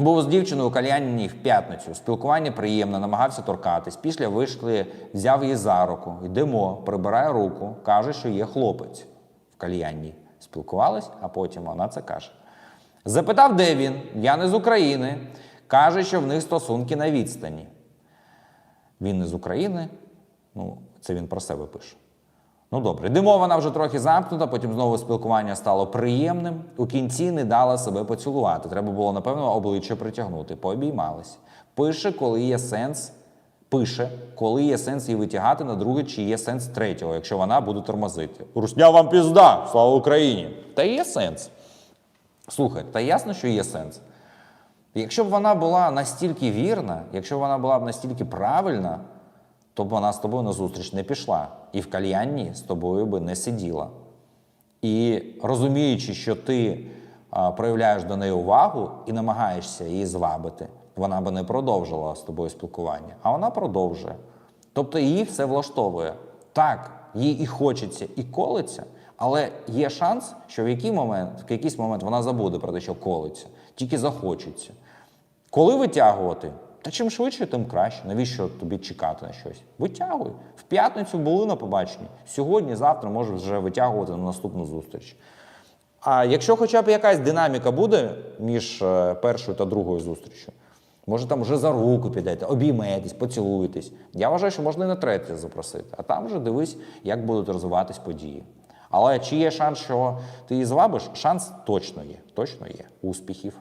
Був з дівчиною у кальянні в п'ятницю. Спілкування приємне, намагався торкатись. Після вийшли, взяв її за руку. Йдемо, прибирає руку, каже, що є хлопець в кальянні. Спілкувались, а потім вона це каже. Запитав, де він? Я не з України. Каже, що в них стосунки на відстані. Він не з України. Ну, це він про себе пише. Ну добре, йдемо, вона вже трохи замкнута, потім знову спілкування стало приємним. У кінці не дала себе поцілувати. Треба було, напевно, обличчя притягнути. Пообіймались. Пише, коли є сенс. Пише, коли є сенс її витягати на друге, чи є сенс третього, якщо вона буде тормозити. Русня вам пізда! Слава Україні! Та є сенс. Слухай, та ясно, що є сенс. Якщо б вона була настільки вірна, якщо б вона була б настільки правильна, то б вона з тобою на зустріч не пішла. І в кальянні з тобою би не сиділа. І розуміючи, що ти а, проявляєш до неї увагу і намагаєшся її звабити, вона би не продовжила з тобою спілкування, а вона продовжує. Тобто її все влаштовує. Так, їй і хочеться, і колиться, але є шанс, що в, який момент, в якийсь момент вона забуде про те, що колиться, тільки захочеться. Коли витягувати? Та чим швидше, тим краще. Навіщо тобі чекати на щось? Витягуй. В п'ятницю були на побаченні. Сьогодні, завтра можеш вже витягувати на наступну зустріч. А якщо хоча б якась динаміка буде між е, першою та другою зустрічю, може там вже за руку підете, обійметесь, поцілуєтесь. Я вважаю, що можна і на третє запросити. А там вже дивись, як будуть розвиватись події. Але чи є шанс, що ти її звабиш? Шанс точно є. Точно є. Успіхів.